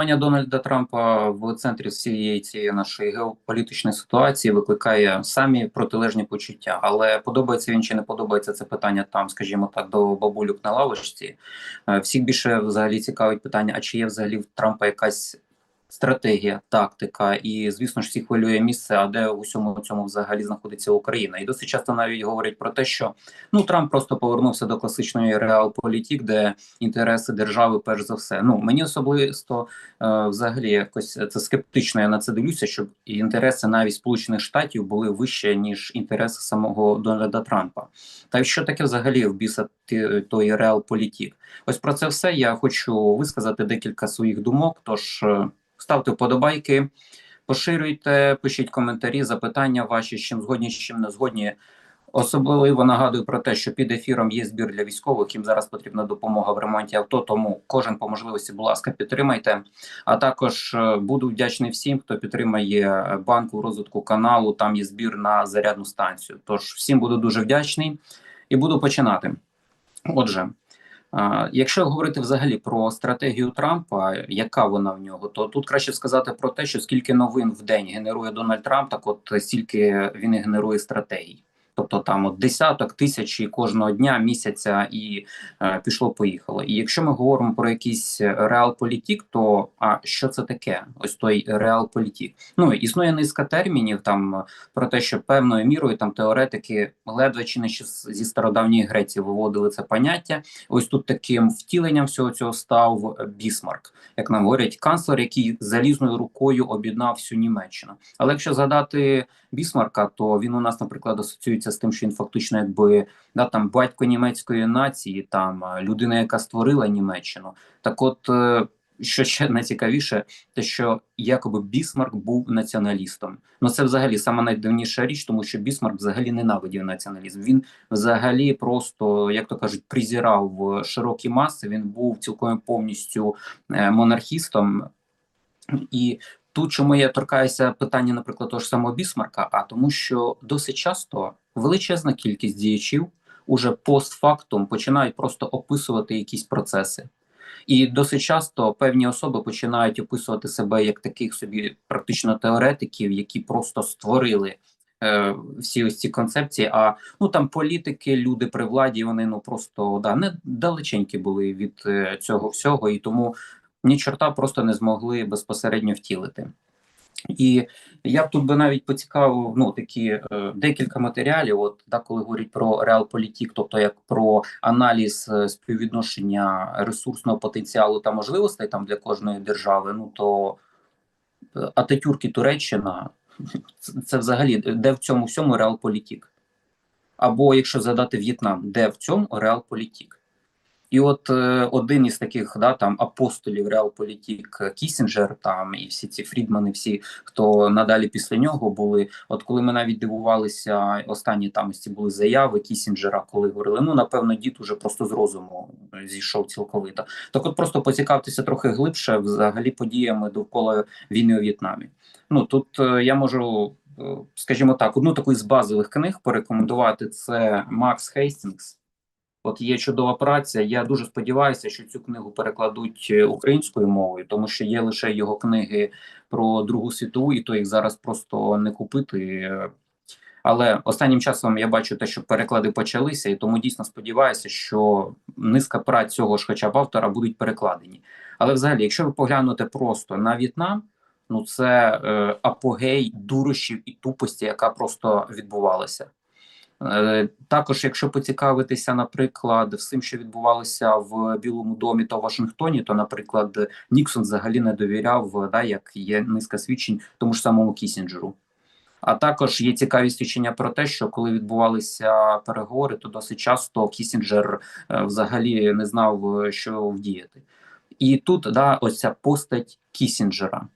Дональда Трампа в центрі всієї цієї нашої геополітичної ситуації викликає самі протилежні почуття, але подобається він чи не подобається це питання там, скажімо так, до бабулюк на лавочці. Е, всіх більше взагалі цікавить питання: а чи є взагалі в Трампа якась стратегія, тактика, і звісно ж всі хвилює місце, а де у всьому цьому взагалі знаходиться Україна. І досить часто навіть говорять про те, що ну Трамп просто повернувся до класичної реалполітік, де інтереси держави, перш за все. Ну мені особисто е, взагалі якось це скептично. Я на це дивлюся, щоб інтереси навіть Сполучених Штатів були вище ніж інтереси самого Дональда Трампа. Та що таке взагалі в біса той реалполітік? Ось про це все я хочу висказати декілька своїх думок. Тож е, ставте вподобайки, поширюйте, пишіть коментарі, запитання ваші, з чим згодні, з чим не згодні. Особливо нагадую про те, що під ефіром є збір для військових, їм зараз потрібна допомога в ремонті авто. Тому кожен по можливості, будь ласка, підтримайте. А також е, буду вдячний всім, хто підтримає банку розвитку каналу. Там є збір на зарядну станцію. Тож всім буду дуже вдячний і буду починати. Отже. Якщо говорити взагалі про стратегію Трампа, яка вона в нього, то тут краще сказати про те, що скільки новин в день генерує Дональд Трамп, так от стільки він і генерує стратегій. Тобто там от десяток тисячі кожного дня, місяця і е, пішло, поїхало. І якщо ми говоримо про якийсь реал-політік, то а що це таке? Ось той реал-політік? Ну існує низка термінів там про те, що певною мірою там теоретики ледве чи не зі стародавньої Греції виводили це поняття. Ось тут таким втіленням всього цього став Бісмарк, як нам говорять, канцлер, який залізною рукою об'єднав всю Німеччину. Але якщо згадати Бісмарка, то він у нас, наприклад, асоціюється з тим, що він фактично, якби да там батько німецької нації, там людина, яка створила Німеччину. Так, от е, що ще найцікавіше, те, що якоби Бісмарк був націоналістом. Ну це взагалі сама найдивніша річ, тому що Бісмарк взагалі ненавидів націоналізм. Він взагалі просто, як то кажуть, призірав широкі маси. Він був цілком повністю е, монархістом. І Тут чому я торкаюся питання, наприклад, того ж самого Бісмарка, а тому, що досить часто величезна кількість діячів уже постфактум починають просто описувати якісь процеси. І досить часто певні особи починають описувати себе як таких собі практично теоретиків, які просто створили е, всі ось ці концепції. А ну там політики, люди при владі, вони ну просто да не далеченькі були від е, цього всього, і тому ні чорта просто не змогли безпосередньо втілити. І я б тут би навіть поцікавив ну такі е, декілька матеріалів. От так, коли говорять про реалполітік, тобто як про аналіз е, співвідношення ресурсного потенціалу та можливостей там для кожної держави, ну то е, Ататюрк і Туреччина це, це взагалі де в цьому всьому реалполітік? Або якщо задати В'єтнам, де в цьому реалполітік? І от е, один із таких да там апостолів реалполітік Кісінджер, там і всі ці Фрідмани, всі хто надалі після нього були. От коли ми навіть дивувалися, останні там ці були заяви Кісінджера, коли говорили, ну напевно, дід уже просто з розуму зійшов цілковито. Так, от просто поцікавтеся трохи глибше, взагалі подіями довкола війни у В'єтнамі. Ну тут е, я можу. Е, скажімо так, одну таку з базових книг порекомендувати це Макс Хейстінгс. От є чудова праця. Я дуже сподіваюся, що цю книгу перекладуть е, українською мовою, тому що є лише його книги про Другу світову, і то їх зараз просто не купити. Але останнім часом я бачу те, що переклади почалися, і тому дійсно сподіваюся, що низка праць цього ж, хоча б автора, будуть перекладені. Але, взагалі, якщо ви поглянете просто на В'єтнам, ну це е, апогей дурощів і тупості, яка просто відбувалася. Е, також, якщо поцікавитися, наприклад, всім, що відбувалося в Білому домі та Вашингтоні, то, наприклад, Ніксон взагалі не довіряв, да, як є низка свідчень тому ж самому Кісінджеру. А також є цікаві свідчення про те, що коли відбувалися переговори, то досить часто Кісінджер е, взагалі не знав, що вдіяти. І тут да, ось ця постать Кісінджера.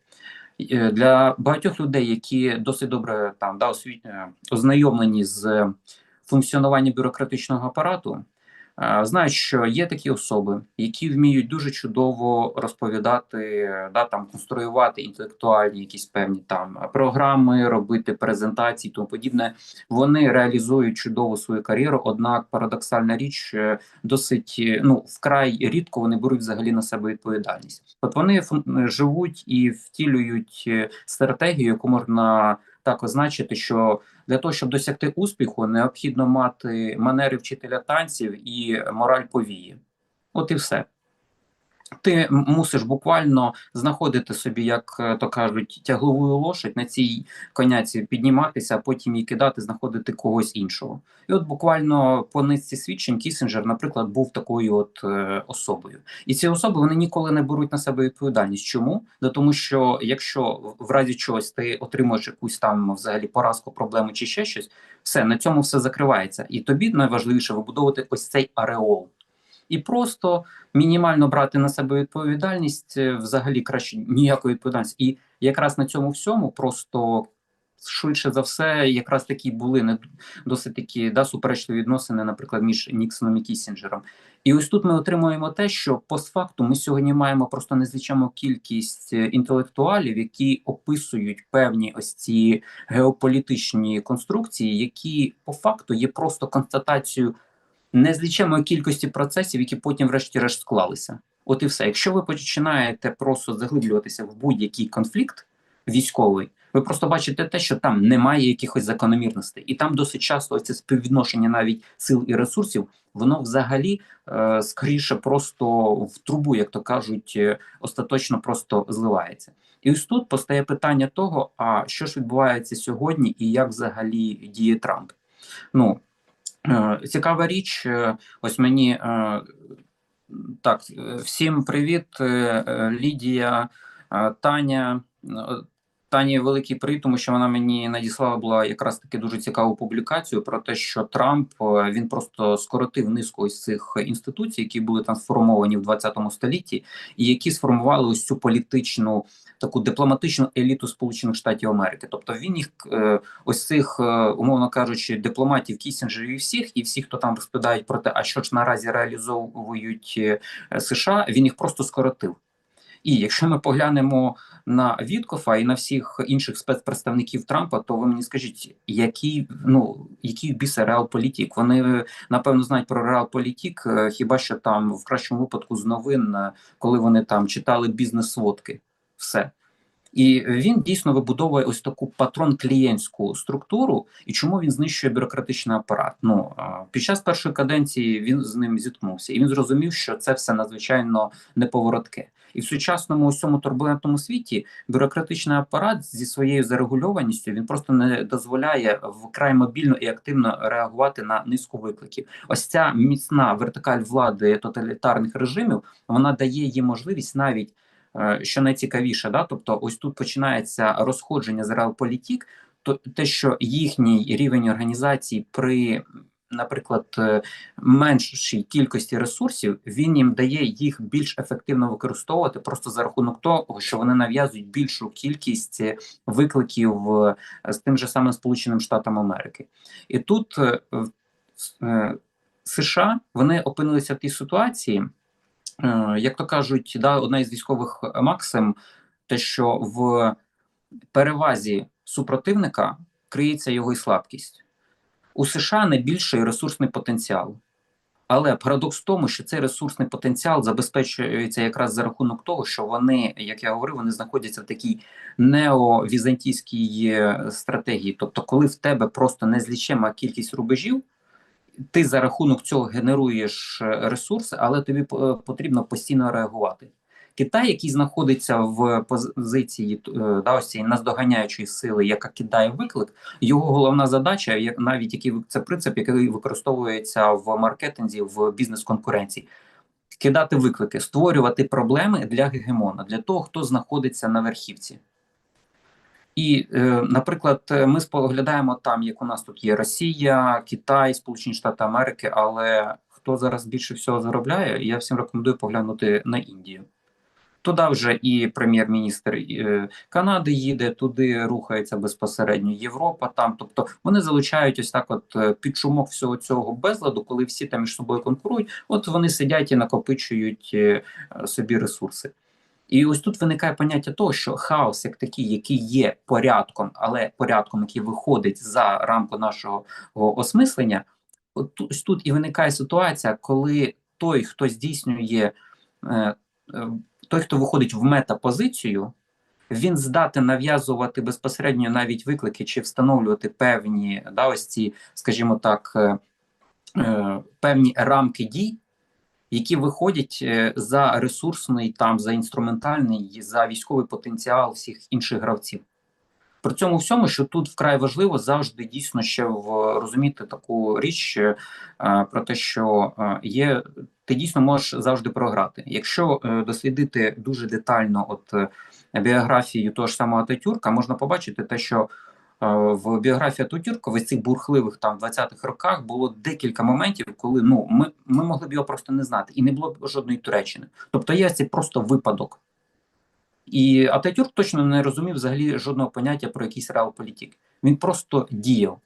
Е, для багатьох людей, які досить добре там да, освіт... ознайомлені з функціонуванням бюрократичного апарату, Е, знають, що є такі особи, які вміють дуже чудово розповідати, да там конструювати інтелектуальні якісь певні там програми, робити презентації, тому подібне. Вони реалізують чудово свою кар'єру. Однак парадоксальна річ е, досить ну вкрай рідко вони беруть взагалі на себе відповідальність. От вони живуть і втілюють е, стратегію, яку можна так означити, що для того, щоб досягти успіху, необхідно мати манери вчителя танців і мораль повії. От і все. Ти мусиш буквально знаходити собі, як е, то кажуть, тяглову лошадь на цій коняці підніматися, а потім її кидати, знаходити когось іншого. І от буквально по низці свідчень Кісінджер, наприклад, був такою от е, особою. І ці особи вони ніколи не беруть на себе відповідальність. Чому? Да тому що якщо в разі чогось ти отримуєш якусь там взагалі поразку, проблему чи ще щось, все на цьому все закривається. І тобі найважливіше вибудовувати ось цей ареол і просто мінімально брати на себе відповідальність, е, взагалі краще ніякої відповідальності. І якраз на цьому всьому просто швидше за все, якраз такі були не досить такі да, суперечливі відносини, наприклад, між Ніксоном і Кісінджером. І ось тут ми отримуємо те, що постфакту ми сьогодні маємо просто незлічану кількість е, інтелектуалів, які описують певні ось ці геополітичні конструкції, які по факту є просто констатацією незлічимої кількості процесів, які потім, врешті-решт, склалися. От і все. Якщо ви починаєте просто заглиблюватися в будь-який конфлікт військовий, ви просто бачите те, що там немає якихось закономірностей, і там досить часто це співвідношення навіть сил і ресурсів, воно взагалі е, скоріше просто в трубу, як то кажуть, е, остаточно просто зливається. І ось тут постає питання того: а що ж відбувається сьогодні, і як взагалі діє Трамп? Ну цікава річ, е, ось мені е, так, всім привіт, Лідія, Таня. Тані великий привіт, тому що вона мені надіслала була якраз таки дуже цікаву публікацію про те, що Трамп він просто скоротив низку ось цих інституцій, які були там сформовані в 20 столітті, і які сформували ось цю політичну таку дипломатичну еліту Сполучених Штатів Америки. Тобто він їх е, ось цих, е, умовно кажучи, дипломатів Кісінджерів всіх, і всіх, хто там розповідають про те, а що ж наразі реалізовують е, США, він їх просто скоротив. І якщо ми поглянемо на Віткофа і на всіх інших спецпредставників Трампа, то ви мені скажіть, який ну який біса реалполітік? Вони напевно знають про реалполітік, хіба що там в кращому випадку з новин, коли вони там читали бізнес-сводки все. І він дійсно вибудовує ось таку патрон-клієнтську структуру. І чому він знищує бюрократичний апарат? Ну під час першої каденції він з ним зіткнувся, і він зрозумів, що це все надзвичайно неповоротке. І в сучасному усьому турбулентному світі бюрократичний апарат зі своєю зарегульованістю він просто не дозволяє вкрай мобільно і активно реагувати на низку викликів. Ось ця міцна вертикаль влади тоталітарних режимів вона дає їм можливість навіть. Е, що найцікавіше, да, тобто, ось тут починається розходження з реалполітік, то те, що їхній рівень організації при, наприклад, е, меншій кількості ресурсів, він їм дає їх більш ефективно використовувати просто за рахунок того, що вони нав'язують більшу кількість викликів е, з тим же самим Сполученим Штатам Америки, і тут США вони опинилися в тій ситуації. Е, як то кажуть, да, одна із військових максим, те, що в перевазі супротивника криється його і слабкість. У США найбільший ресурсний потенціал. Але парадокс в тому, що цей ресурсний потенціал забезпечується якраз за рахунок того, що вони, як я говорив, вони знаходяться в такій неовізантійській е, стратегії. Тобто, коли в тебе просто незлічима кількість рубежів, ти за рахунок цього генеруєш е, ресурси, але тобі е, потрібно постійно реагувати. Китай, який знаходиться в позиції е, да, ось цієї наздоганяючої сили, яка кидає виклик, його головна задача, як навіть який це принцип, який використовується в маркетинзі в бізнес-конкуренції, кидати виклики, створювати проблеми для гегемона, для того, хто знаходиться на верхівці. І, е, наприклад, ми споглядаємо там, як у нас тут є Росія, Китай, Сполучені Штати Америки, але хто зараз більше всього заробляє, я всім рекомендую поглянути на Індію. Туди вже і прем'єр-міністр е, Канади їде, туди рухається безпосередньо Європа. Там, тобто вони залучають ось так, от е, під шумок всього цього безладу, коли всі там між собою конкурують. От вони сидять і накопичують е, собі ресурси. І ось тут виникає поняття того, що хаос, як такий, який є порядком, але порядком, який виходить за рамку нашого осмислення, ось тут і виникає ситуація, коли той, хто здійснює, той, хто виходить в метапозицію, він здатен нав'язувати безпосередньо навіть виклики чи встановлювати певні да, ось ці, скажімо так, е, е, певні рамки дій які виходять е, за ресурсний, там за інструментальний, за військовий потенціал всіх інших гравців. При цьому всьому, що тут вкрай важливо завжди дійсно ще в розуміти таку річ про те, що є, ти дійсно можеш завжди програти. Якщо е, дослідити дуже детально, от е, біографію того ж самого Ататюрка, можна побачити те, що Е, в біографії Ататюрка в цих бурхливих там 20-х роках було декілька моментів, коли ну ми ми могли б його просто не знати, і не було б жодної Туреччини. Тобто є це просто випадок. І Ататюрк точно не розумів взагалі жодного поняття про якийсь реалполітик. Він просто діяв.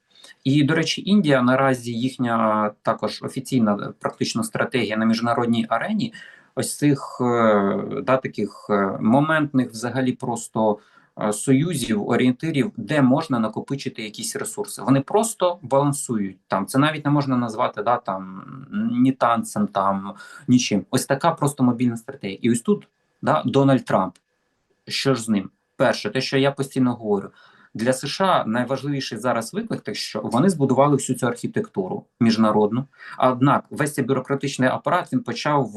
І, до речі, Індія наразі їхня також офіційна практично стратегія на міжнародній арені. Ось цих е, да, таких е, моментних, взагалі, просто Е, союзів, орієнтирів, де можна накопичити якісь ресурси. Вони просто балансують там. Це навіть не можна назвати да, там ні танцем, там нічим. Ось така просто мобільна стратегія. І ось тут да, Дональд Трамп. Що ж з ним? Перше, те, що я постійно говорю. Для США найважливіший зараз виклик, те, що вони збудували всю цю архітектуру міжнародну. Однак весь цей бюрократичний апарат він почав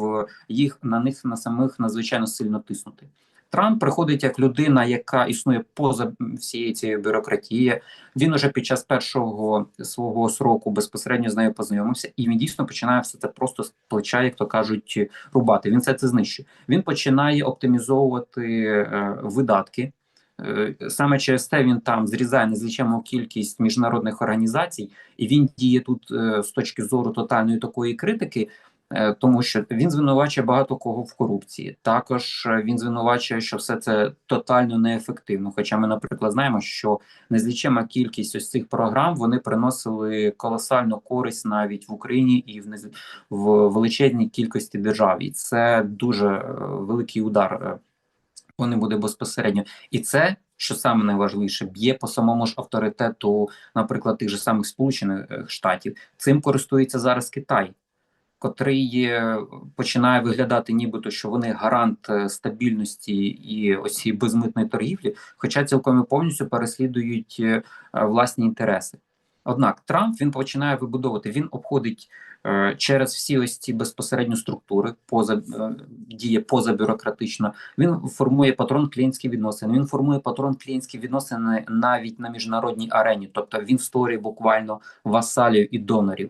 їх на них на самих надзвичайно сильно тиснути. Трамп приходить як людина, яка існує поза всією цією бюрократією. Він уже під час першого свого сроку безпосередньо з нею познайомився, і він дійсно починає все це просто з плеча, як то кажуть, рубати. Він все це знищує. Він починає оптимізовувати е, видатки. Е, саме через те він там зрізає незліченну кількість міжнародних організацій, і він діє тут е, з точки зору тотальної такої критики. Е, тому що він звинувачує багато кого в корупції. Також він звинувачує, що все це тотально неефективно. Хоча ми, наприклад, знаємо, що незлічима кількість ось цих програм вони приносили колосальну користь навіть в Україні і в нез... в величезній кількості держав. І це дуже великий удар. Вони буде безпосередньо, і це що саме найважливіше, б'є по самому ж авторитету, наприклад, тих же самих Сполучених Штатів. Цим користується зараз Китай котрий починає виглядати, нібито що вони гарант е, стабільності і ось безмитної торгівлі, хоча цілком і повністю переслідують е, власні інтереси. Однак Трамп він починає вибудовувати, він обходить е, через всі ось ці безпосередньо структури, поза е, діє позабюрократично. Він формує патрон клієнтські відносини. Він формує патрон клієнтські відносини навіть на міжнародній арені, тобто він створює буквально васалів і донорів.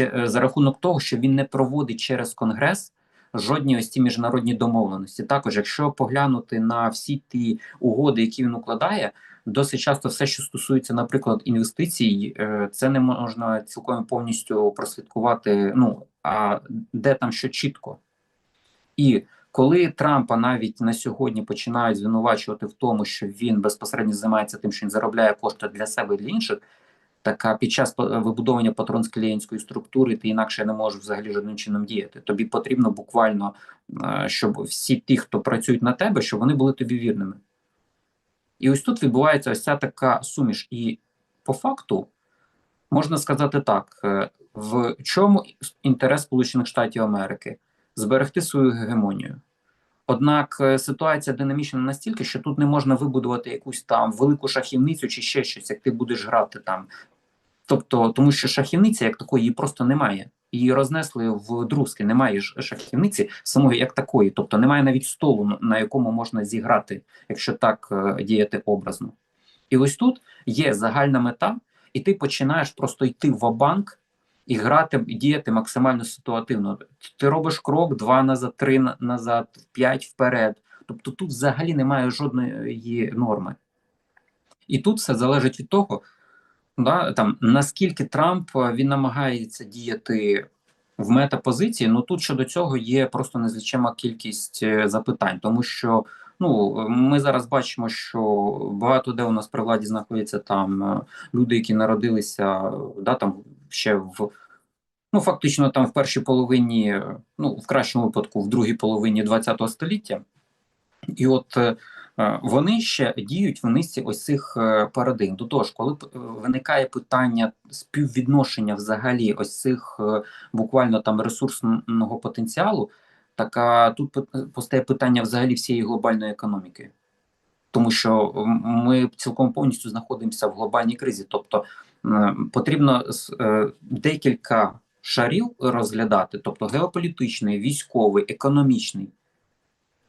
Е, за рахунок того, що він не проводить через конгрес жодні ось ці міжнародні домовленості. Також, якщо поглянути на всі ті угоди, які він укладає, досить часто все, що стосується, наприклад, інвестицій, е, це не можна цілком повністю прослідкувати. Ну а де там що чітко і. Коли Трампа навіть на сьогодні починають звинувачувати в тому, що він безпосередньо займається тим, що він заробляє кошти для себе і для інших, така під час вибудовування патронсько-клієнтської структури ти інакше не можеш взагалі жодним чином діяти. Тобі потрібно буквально, е, щоб всі ті, хто працюють на тебе, щоб вони були тобі вірними. І ось тут відбувається ось ця така суміш. І по факту можна сказати так: е, в чому інтерес Сполучених Штатів Америки зберегти свою гегемонію. Однак е, ситуація динамічна настільки, що тут не можна вибудувати якусь там велику шахівницю чи ще щось, як ти будеш грати там. Тобто, тому що шахівниця, як такої, її просто немає. Її рознесли в друзки, немає шахівниці самої як такої, тобто немає навіть столу, на якому можна зіграти, якщо так е, діяти образно. І ось тут є загальна мета, і ти починаєш просто йти в банк і грати, і діяти максимально ситуативно. Ти робиш крок, два назад, три назад, п'ять вперед. Тобто тут взагалі немає жодної норми. І тут все залежить від того, да, там, наскільки Трамп він намагається діяти в метапозиції. Ну тут щодо цього є просто незлічима кількість е, запитань, тому що ну ми зараз бачимо, що багато де у нас при владі знаходяться там е, люди, які народилися да там ще в. Ну, фактично, там в першій половині, ну в кращому випадку, в другій половині ХХ століття, і от е, вони ще діють в низці ось цих е, парадигм. До того ж, коли е, виникає питання співвідношення взагалі ось цих е, буквально там ресурсного потенціалу, так а тут постає питання взагалі всієї глобальної економіки. Тому що ми цілком повністю знаходимося в глобальній кризі, тобто потрібно декілька шарів розглядати, тобто геополітичний, військовий, економічний.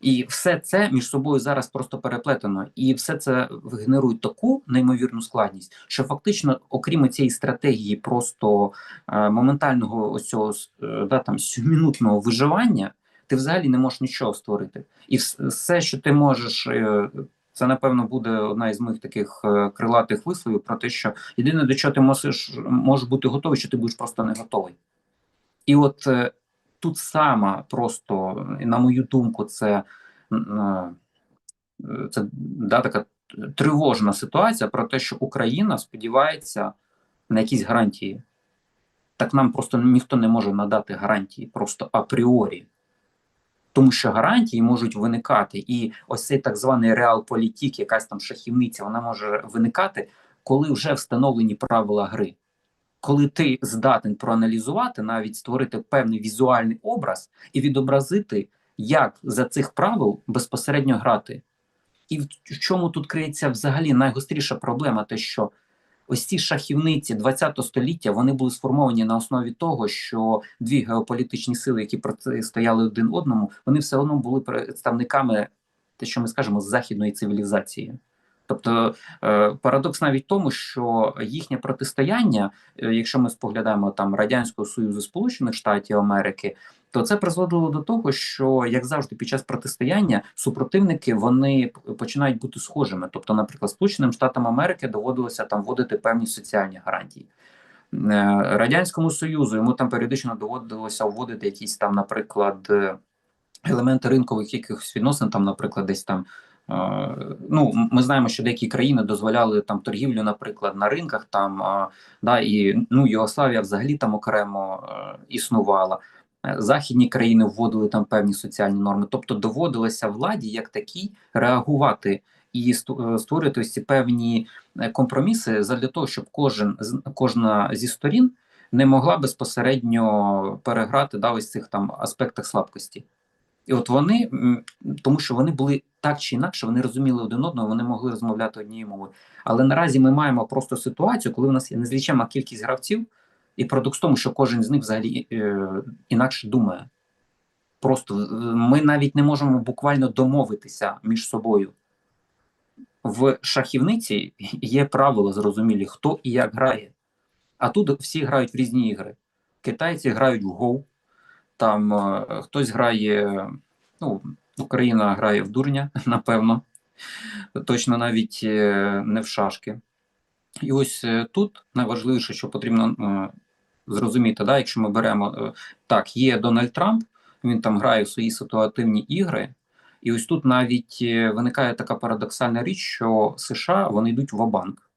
І все це між собою зараз просто переплетено, і все це генерує таку неймовірну складність, що фактично, окрім цієї стратегії, просто е, моментального ось цього е, да, там сюмінутного виживання, ти взагалі не можеш нічого створити. І все, що ти можеш, е, це напевно буде одна із моїх таких е, крилатих висловів про те, що єдине до чого ти можеш можеш бути готовий, що ти будеш просто не готовий. І от е, тут саме просто, на мою думку, це е, це да, така тривожна ситуація про те, що Україна сподівається на якісь гарантії. Так нам просто ніхто не може надати гарантії просто апріорі. Тому що гарантії можуть виникати, і ось цей так званий реал-політік, якась там шахівниця, вона може виникати, коли вже встановлені правила гри коли ти здатен проаналізувати, навіть створити певний візуальний образ і відобразити, як за цих правил безпосередньо грати. І в чому тут криється взагалі найгостріша проблема, те, що ось ці шахівниці ХХ століття вони були сформовані на основі того, що дві геополітичні сили, які протистояли один одному, вони все одно були представниками, те, що ми скажемо, західної цивілізації. Тобто е, парадокс навіть в тому, що їхнє протистояння, е, якщо ми споглядаємо там радянського союзу Сполучених Штатів Америки, то це призводило до того, що як завжди, під час протистояння супротивники вони починають бути схожими. Тобто, наприклад, Сполученим Штатам Америки доводилося там вводити певні соціальні гарантії. Е, Радянському Союзу йому там періодично доводилося вводити якісь там, наприклад, елементи ринкових якихось відносин, там, наприклад, десь там Ну, ми знаємо, що деякі країни дозволяли там торгівлю, наприклад, на ринках там да і ну Югославія взагалі там окремо е, існувала. Е, західні країни вводили там певні соціальні норми, тобто доводилося владі як такій реагувати і е, створити ось ці певні компроміси для того, щоб кожен кожна зі сторін не могла безпосередньо переграти да, ось цих там аспектах слабкості. І от вони, тому що вони були так чи інакше, вони розуміли один одного, вони могли розмовляти однією мовою. Але наразі ми маємо просто ситуацію, коли в нас є незлічема кількість гравців, і парадокс в тому, що кожен з них взагалі е, інакше думає. Просто ми навіть не можемо буквально домовитися між собою. В шахівниці є правила зрозумілі, хто і як грає. А тут всі грають в різні ігри. Китайці грають в Go, там е, хтось грає, ну, Україна грає в дурня, напевно, точно навіть е, не в шашки. І ось е, тут найважливіше, що потрібно зрозуміти, да, якщо ми беремо так, є Дональд Трамп, він там грає в свої ситуативні ігри. І ось тут навіть виникає така парадоксальна річ, що США вони йдуть в банк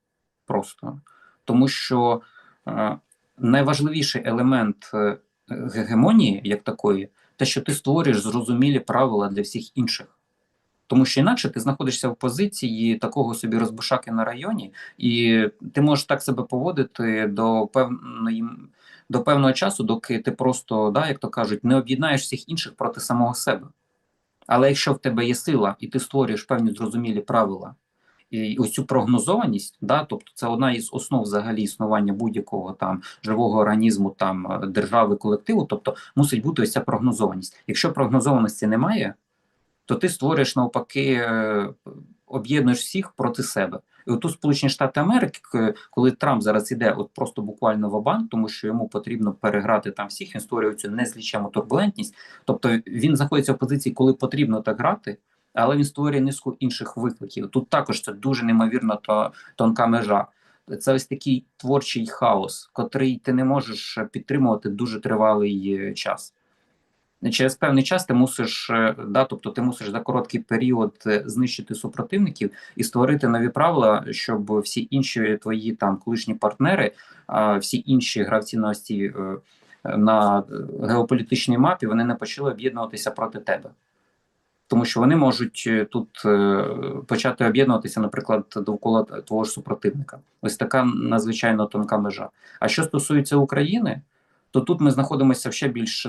просто тому, що е, найважливіший елемент гегемонії, як такої, те, що ти створюєш зрозумілі правила для всіх інших. Тому що інакше ти знаходишся в позиції такого собі розбушаки на районі, і ти можеш так себе поводити до певної до певного часу, доки ти просто, да, як то кажуть, не об'єднаєш всіх інших проти самого себе. Але якщо в тебе є сила і ти створюєш певні зрозумілі правила, і ось цю прогнозованість, да, тобто це одна із основ взагалі існування будь-якого там живого організму, там е, держави, колективу, тобто мусить бути ось ця прогнозованість. Якщо прогнозованості немає, то ти створюєш навпаки, е, об'єднуєш всіх проти себе. І от у Сполучені Штати Америки, коли Трамп зараз іде, от просто буквально в банк, тому що йому потрібно переграти там всіх, він створює цю незлічему турбулентність. Тобто він знаходиться в позиції, коли потрібно так грати але він створює низку інших викликів. Тут також це дуже неймовірно то тонка межа. це ось такий творчий хаос, котрий ти не можеш підтримувати дуже тривалий е, час. Через певний час ти мусиш е, да, тобто ти мусиш за короткий період е, знищити супротивників і створити нові правила, щоб всі інші твої там колишні партнери, всі інші гравці на ось на геополітичній мапі вони не почали об'єднуватися проти тебе тому що вони можуть е, тут е, почати об'єднуватися, наприклад, довкола того ж супротивника. Ось така надзвичайно тонка межа. А що стосується України, то тут ми знаходимося в ще більш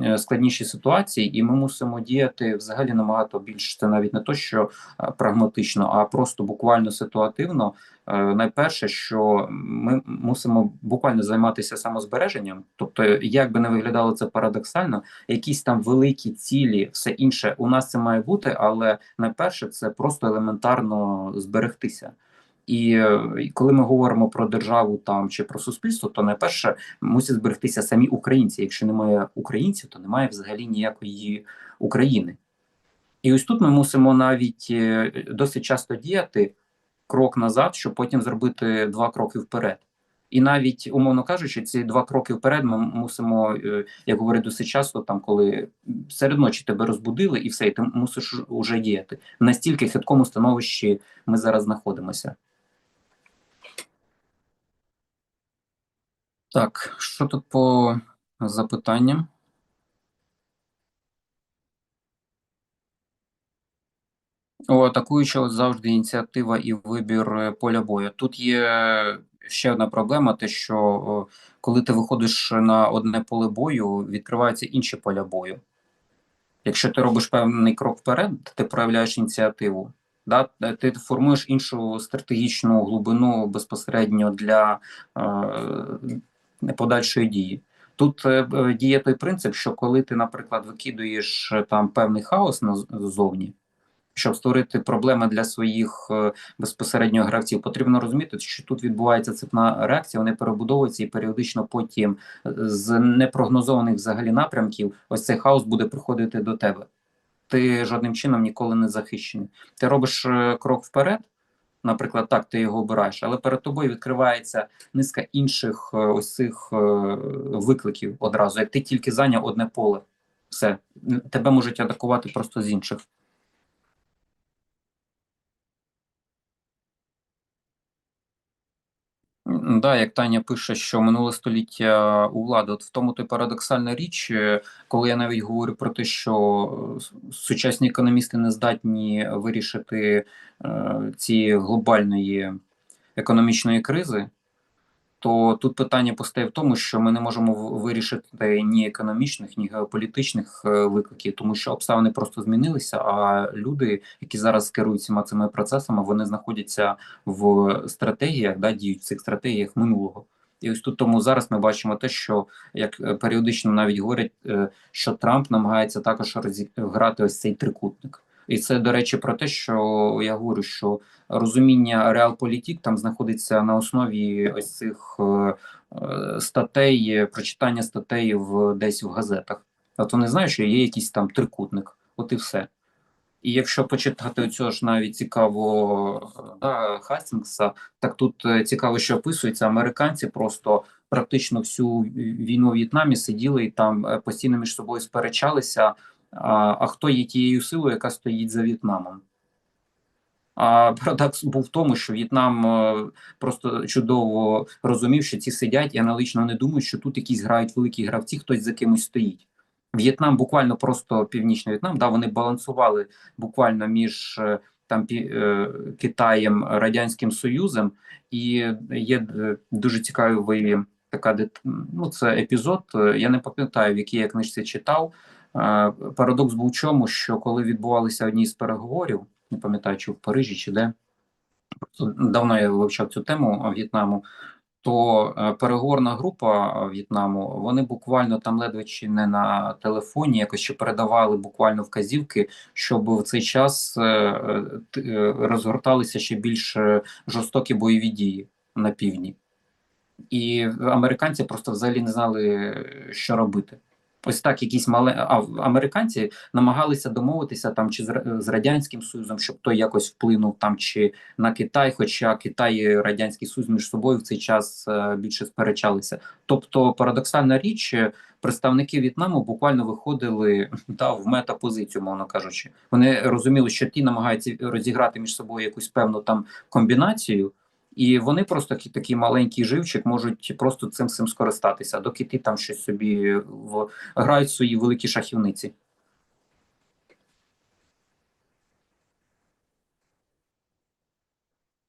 е, складнішій ситуації, і ми мусимо діяти взагалі набагато більш це навіть не то, що прагматично, а просто буквально ситуативно. Е, найперше, що ми мусимо буквально займатися самозбереженням, тобто, як би не виглядало це парадоксально, якісь там великі цілі, все інше у нас це має бути, але найперше це просто елементарно зберегтися. І коли ми говоримо про державу там чи про суспільство, то найперше мусять зберегтися самі українці. Якщо немає українців, то немає взагалі ніякої України. І ось тут ми мусимо навіть е, досить часто діяти крок назад, щоб потім зробити два кроки вперед. І навіть, умовно кажучи, ці два кроки вперед ми мусимо, е, як говорить досить часто, там коли серед ночі тебе розбудили, і все, і ти мусиш уже діяти. Настільки хиткому становищі ми зараз знаходимося. Так, що тут по запитанням? У атакуючого завжди ініціатива і вибір е, поля бою. Тут є ще одна проблема: те, що коли ти виходиш на одне поле бою, відкриваються інші поля бою. Якщо ти робиш певний крок вперед, ти проявляєш ініціативу. Да? Ти формуєш іншу стратегічну глибину безпосередньо для е, подальшої дії. Тут е, діє той принцип, що коли ти, наприклад, викидуєш е, там певний хаос назовні, щоб створити проблеми для своїх е, безпосередньо гравців, потрібно розуміти, що тут відбувається цепна реакція, вони перебудовуються і періодично потім е, з непрогнозованих взагалі напрямків ось цей хаос буде приходити до тебе. Ти жодним чином ніколи не захищений. Ти робиш е, крок вперед, наприклад, так, ти його обираєш, але перед тобою відкривається низка інших ось цих викликів одразу. Як ти тільки зайняв одне поле, все тебе можуть атакувати просто з інших. Да, як Таня пише, що минуле століття у влади, от в тому то парадоксальна річ, е, коли я навіть говорю про те, що сучасні економісти не здатні вирішити е, ці глобальної економічної кризи то тут питання постає в тому, що ми не можемо вирішити ні економічних, ні геополітичних е, викликів, тому що обставини просто змінилися. А люди, які зараз керують всіма цими процесами, вони знаходяться в стратегіях, да, діють в цих стратегіях минулого. І ось тут тому зараз ми бачимо те, що як е, періодично навіть говорять, е, що Трамп намагається також розіграти ось цей трикутник. І це, до речі, про те, що я говорю, що розуміння реалполітік там знаходиться на основі ось цих е, е, статей, прочитання статей в десь в газетах. От вони знають, що є якийсь там трикутник, от і все. І якщо почитати цього ж навіть цікаво да, Хастінгса, так тут е, цікаво, що описується, американці просто практично всю війну в В'єтнамі сиділи і там постійно між собою сперечалися а а хто є тією силою, яка стоїть за В'єтнамом. А парадокс був в тому, що В'єтнам е, просто чудово розумів, що ці сидять і аналогічно не думають, що тут якісь грають великі гравці, хтось за кимось стоїть. В'єтнам буквально просто північний В'єтнам, да, вони балансували буквально між е, там е, Китаєм Радянським Союзом, і є дуже цікавий така ну, це епізод. Я не пам'ятаю, в якій я книжці читав. Парадокс був в чому, що коли відбувалися одні з переговорів, не пам'ятаю, чи в Парижі, чи де давно я вивчав цю тему В'єтнаму, то е, переговорна група В'єтнаму, вони буквально там ледве чи не на телефоні, якось ще передавали буквально вказівки, щоб в цей час е, е, розгорталися ще більш жорстокі бойові дії на півдні. І американці просто взагалі не знали, що робити. Ось так, якісь мале а американці намагалися домовитися там чи з, з радянським союзом, щоб той якось вплинув там чи на Китай, хоча Китай і радянський союз між собою в цей час е, більше сперечалися. Тобто, парадоксальна річ, е, представники В'єтнаму буквально виходили та в метапозицію, мовно кажучи. Вони розуміли, що ті намагаються розіграти між собою якусь певну там комбінацію. І вони просто такий, маленький живчик можуть просто цим цим скористатися, доки ти там щось собі в грають свої великі шахівниці.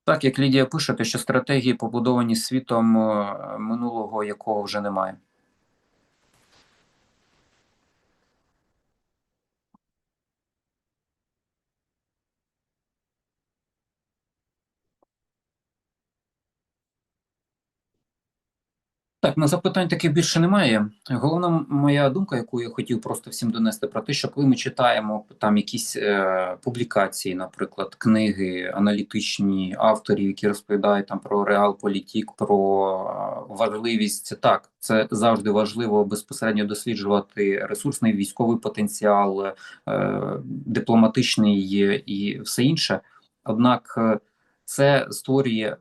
Так, як Лідія пише, що стратегії побудовані світом е, минулого, якого вже немає. Так, на запитань таких більше немає. Головна моя думка, яку я хотів просто всім донести, про те, що коли ми читаємо там якісь е, публікації, наприклад, книги аналітичні авторів, які розповідають там про реал-політік, про е, важливість, так це завжди важливо безпосередньо досліджувати ресурсний військовий потенціал, е, дипломатичний і все інше. Однак е, це створює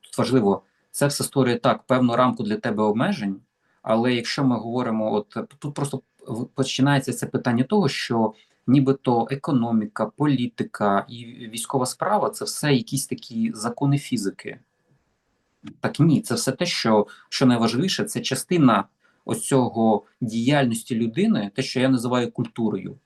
тут важливо. Це все створює так певну рамку для тебе обмежень. Але якщо ми говоримо, от тут просто починається це питання того, що нібито економіка, політика і військова справа це все якісь такі закони фізики. Так ні, це все те, що що найважливіше, це частина ось цього діяльності людини, те, що я називаю культурою,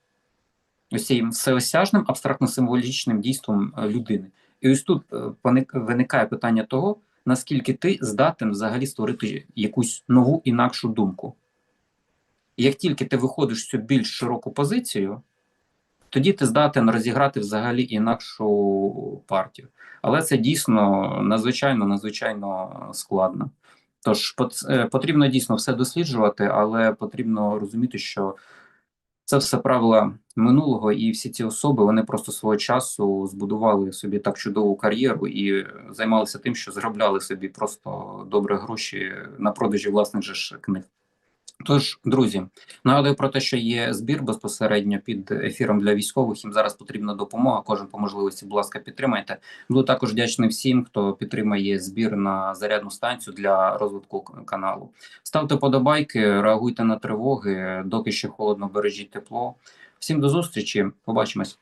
ось цим всеосяжним абстрактно-символічним дійством е, людини. І ось тут е, виникає питання того наскільки ти здатен взагалі створити якусь нову інакшу думку. Як тільки ти виходиш в цю більш широку позицію, тоді ти здатен розіграти взагалі інакшу партію. Але це дійсно надзвичайно надзвичайно складно. Тож е, потрібно дійсно все досліджувати, але потрібно розуміти, що це все правила минулого, і всі ці особи вони просто свого часу збудували собі так чудову кар'єру і займалися тим, що заробляли собі просто добре гроші на продажі власних же книг. Тож, друзі, нагадую про те, що є збір безпосередньо під ефіром для військових. Їм зараз потрібна допомога. Кожен по можливості, будь ласка, підтримайте. Буду також вдячний всім, хто підтримає збір на зарядну станцію для розвитку каналу. Ставте подобайки, реагуйте на тривоги. Доки ще холодно бережіть тепло. Всім до зустрічі. Побачимось.